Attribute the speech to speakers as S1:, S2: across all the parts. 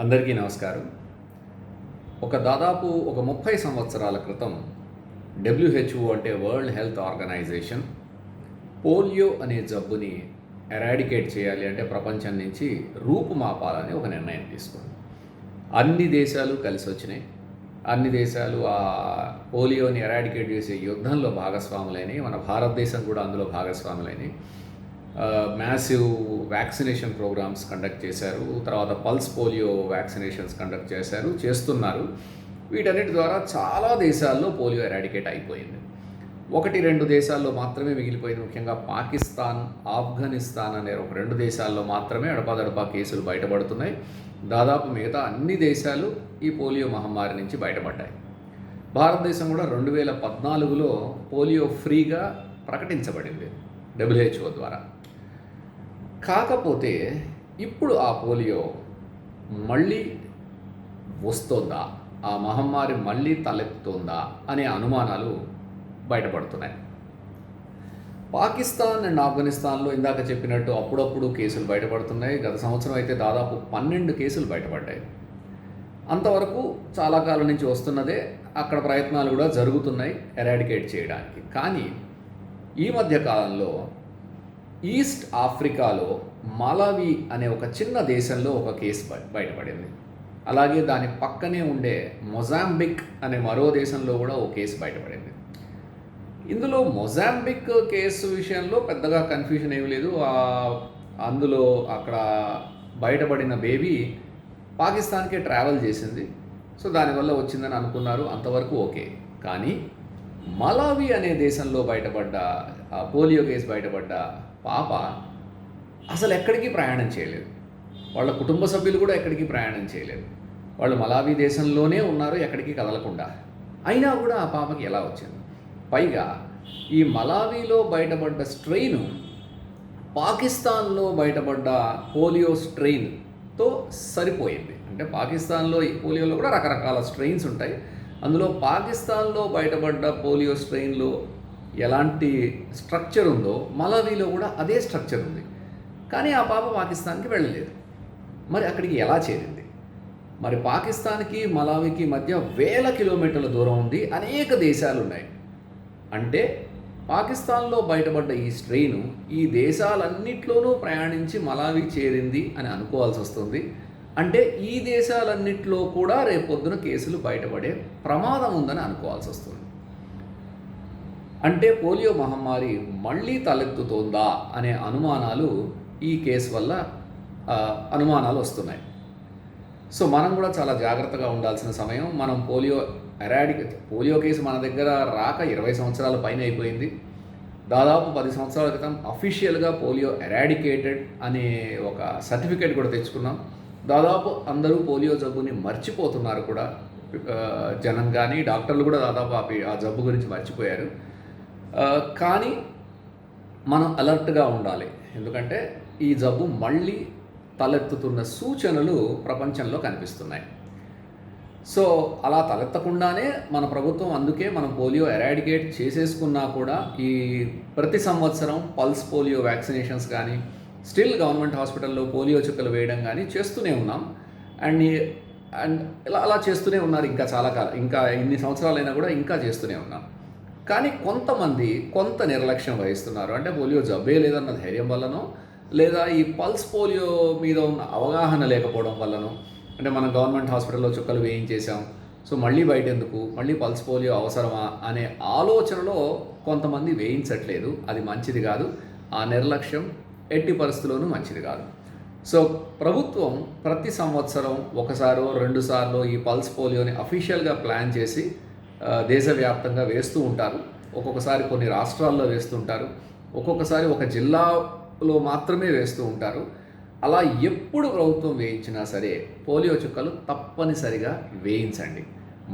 S1: అందరికీ నమస్కారం. ఒక దాదాపు ఒక ముప్పై సంవత్సరాల క్రితం డబ్ల్యూహెచ్ఓ అంటే వరల్డ్ హెల్త్ ఆర్గనైజేషన్ పోలియో అనే జబ్బుని ఎరాడికేట్ చేయాలి అంటే ప్రపంచం నుంచి రూపుమాపాలని ఒక నిర్ణయం తీసుకుంది. అన్ని దేశాలు కలిసి వచ్చినాయి. అన్ని దేశాలు ఆ పోలియోని ఎరాడికేట్ చేసే యుద్ధంలో భాగస్వాములైనవి. మన భారతదేశం కూడా అందులో భాగస్వాములైనవి. మ్యాసివ్ వ్యాక్సినేషన్ ప్రోగ్రామ్స్ కండక్ట్ చేశారు. తర్వాత పల్స్ పోలియో వ్యాక్సినేషన్స్ కండక్ట్ చేశారు చేస్తున్నారు. వీటన్నిటి ద్వారా చాలా దేశాల్లో పోలియో ఎరాడికేట్ అయిపోయింది. ఒకటి రెండు దేశాల్లో మాత్రమే మిగిలిపోయింది. ముఖ్యంగా పాకిస్తాన్ ఆఫ్ఘనిస్తాన్ అనే ఒక రెండు దేశాల్లో మాత్రమే అడపాదడపా కేసులు బయటపడుతున్నాయి. దాదాపు మిగతా అన్ని దేశాలు ఈ పోలియో మహమ్మారి నుంచి బయటపడ్డాయి. భారతదేశం కూడా రెండు వేల పద్నాలుగులో పోలియో ఫ్రీగా ప్రకటించబడింది. డబ్ల్యూహెచ్ఓ ద్వారా. కాకపోతే ఇప్పుడు ఆ పోలియో మళ్ళీ వస్తోందా? ఆ మహమ్మారి మళ్ళీ తలెత్తుతోందా? అనే అనుమానాలు బయటపడుతున్నాయి. పాకిస్తాన్ అండ్ ఆఫ్ఘనిస్తాన్లో ఇందాక చెప్పినట్టు అప్పుడప్పుడు కేసులు బయటపడుతున్నాయి. గత సంవత్సరం అయితే దాదాపు పన్నెండు కేసులు బయటపడ్డాయి. అంతవరకు చాలా కాలం నుంచి వస్తున్నదే అక్కడ ప్రయత్నాలు కూడా జరుగుతున్నాయి ఎరాడికేట్ చేయడానికి. కానీ ఈ మధ్య కాలంలో ఈస్ట్ ఆఫ్రికాలో మలావి అనే ఒక చిన్న దేశంలో ఒక కేసు బయటపడింది. అలాగే దాని పక్కనే ఉండే మొజాంబిక్ అనే మరో దేశంలో కూడా ఓ కేసు బయటపడింది. ఇందులో మొజాంబిక్ కేసు విషయంలో పెద్దగా కన్ఫ్యూజన్ ఏమీ లేదు. అందులో అక్కడ బయటపడిన బేబీ పాకిస్తాన్కే ట్రావెల్ చేసింది. సో దానివల్ల వచ్చిందని అనుకున్నారు. అంతవరకు ఓకే. కానీ మలావి అనే దేశంలో బయటపడ్డ ఆ పోలియో కేసు బయటపడ్డ పాప అసలు ఎక్కడికి ప్రయాణం చేయలేదు. వాళ్ళ కుటుంబ సభ్యులు కూడా ఎక్కడికి ప్రయాణం చేయలేదు. వాళ్ళు మలావి దేశంలోనే ఉన్నారు ఎక్కడికి కదలకుండా. అయినా కూడా ఆ పాపకి ఎలా వచ్చింది? పైగా ఈ మలావీలో బయటపడ్డ స్ట్రెయిన్ పాకిస్తాన్లో బయటపడ్డ పోలియో స్ట్రెయిన్తో సరిపోయింది. అంటే పాకిస్తాన్లో ఈ పోలియోలో కూడా రకరకాల స్ట్రెయిన్స్ ఉంటాయి. అందులో పాకిస్తాన్లో బయటపడ్డ పోలియో స్ట్రెయిన్లో ఎలాంటి స్ట్రక్చర్ ఉందో మలావిలో కూడా అదే స్ట్రక్చర్ ఉంది. కానీ ఆ పాప పాకిస్తాన్కి వెళ్ళలేదు. మరి అక్కడికి ఎలా చేరింది? మరి పాకిస్తాన్కి మలావికి మధ్య వేల కిలోమీటర్ల దూరం ఉంది అనేక దేశాలు ఉన్నాయి. అంటే పాకిస్తాన్లో బయటపడ్డ ఈ స్ట్రెయిన్ ఈ దేశాలన్నిట్లోనూ ప్రయాణించి మలావి చేరింది అని అనుకోవాల్సి వస్తుంది. అంటే ఈ దేశాలన్నిట్లో కూడా రేపొద్దున కేసులు బయటపడే ప్రమాదం ఉందని అనుకోవాల్సి వస్తుంది. అంటే పోలియో మహమ్మారి మళ్ళీ తలెత్తుతోందా అనే అనుమానాలు ఈ కేసు వల్ల అనుమానాలు వస్తున్నాయి. సో మనం కూడా చాలా జాగ్రత్తగా ఉండాల్సిన సమయం. మనం పోలియో ఎరాడిక్ పోలియో కేసు మన దగ్గర రాక ఇరవై సంవత్సరాల పైన అయిపోయింది. దాదాపు పది సంవత్సరాల క్రితం అఫీషియల్గా పోలియో ఎరాడికేటెడ్ అనే ఒక సర్టిఫికేట్ కూడా తెచ్చుకున్నాం. దాదాపు అందరూ పోలియో జబ్బుని మర్చిపోతున్నారు కూడా. జనం కానీ డాక్టర్లు కూడా దాదాపు ఆ ఆ జబ్బు గురించి మర్చిపోయారు. కానీ మనం అలర్ట్గా ఉండాలి. ఎందుకంటే ఈ జబ్బు మళ్ళీ తలెత్తుతున్న సూచనలు ప్రపంచంలో కనిపిస్తున్నాయి. సో అలా తలెత్తకుండానే మన ప్రభుత్వం అందుకే మనం పోలియో ఎరాడికేట్ చేసేసుకున్నా కూడా ఈ ప్రతి సంవత్సరం పల్స్ పోలియో వ్యాక్సినేషన్స్ కానీ స్టిల్ గవర్నమెంట్ హాస్పిటల్లో పోలియో చుక్కలు వేయడం కానీ చేస్తూనే ఉన్నాం. అండ్ అండ్ ఇలా అలా చేస్తూనే ఉన్నారు ఇంకా చాలా కాలం ఇంకా ఇన్ని సంవత్సరాలైనా కూడా ఇంకా చేస్తూనే ఉన్నాం. కానీ కొంతమంది కొంత నిర్లక్ష్యం వహిస్తున్నారు. అంటే పోలియో జబ్బే లేదన్న ధైర్యం వల్లనో లేదా ఈ పల్స్ పోలియో మీద ఉన్న అవగాహన లేకపోవడం వల్లనో అంటే మనం గవర్నమెంట్ హాస్పిటల్లో చుక్కలు వేయించేసాం సో మళ్ళీ బయట ఎందుకు మళ్ళీ పల్స్ పోలియో అవసరమా? అనే ఆలోచనలో కొంతమంది వేయించట్లేదు. అది మంచిది కాదు. ఆ నిర్లక్ష్యం ఎట్టి పరిస్థితుల్లోనూ మంచిది కాదు. సో ప్రభుత్వం ప్రతి సంవత్సరం ఒకసారో రెండుసార్లు ఈ పల్స్ పోలియోని అఫీషియల్గా ప్లాన్ చేసి దేశవ్యాప్తంగా వేస్తూ ఉంటారు. ఒక్కొక్కసారి కొన్ని రాష్ట్రాల్లో వేస్తుంటారు ఒక్కొక్కసారి ఒక జిల్లాలో మాత్రమే వేస్తూ ఉంటారు. అలా ఎప్పుడు ప్రభుత్వం వేయించినా సరే పోలియో చుక్కలు తప్పనిసరిగా వేయించండి.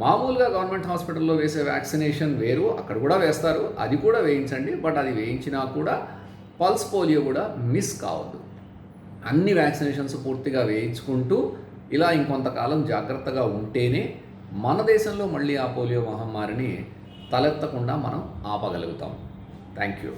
S1: మామూలుగా గవర్నమెంట్ హాస్పిటల్లో వేసే వ్యాక్సినేషన్ వేరు అక్కడ కూడా వేస్తారు అది కూడా వేయించండి బట్ అది వేయించినా కూడా పల్స్ పోలియో కూడా మిస్ కావద్దు. అన్ని వ్యాక్సినేషన్స్ పూర్తిగా వేయించుకుంటూ ఇలా ఇంకొంతకాలం జాగ్రత్తగా ఉంటేనే మన దేశంలో మళ్ళీ ఆ పోలియో మహమ్మారిని తలెత్తకుండా మనం ఆపగలుగుతాం. Thank you.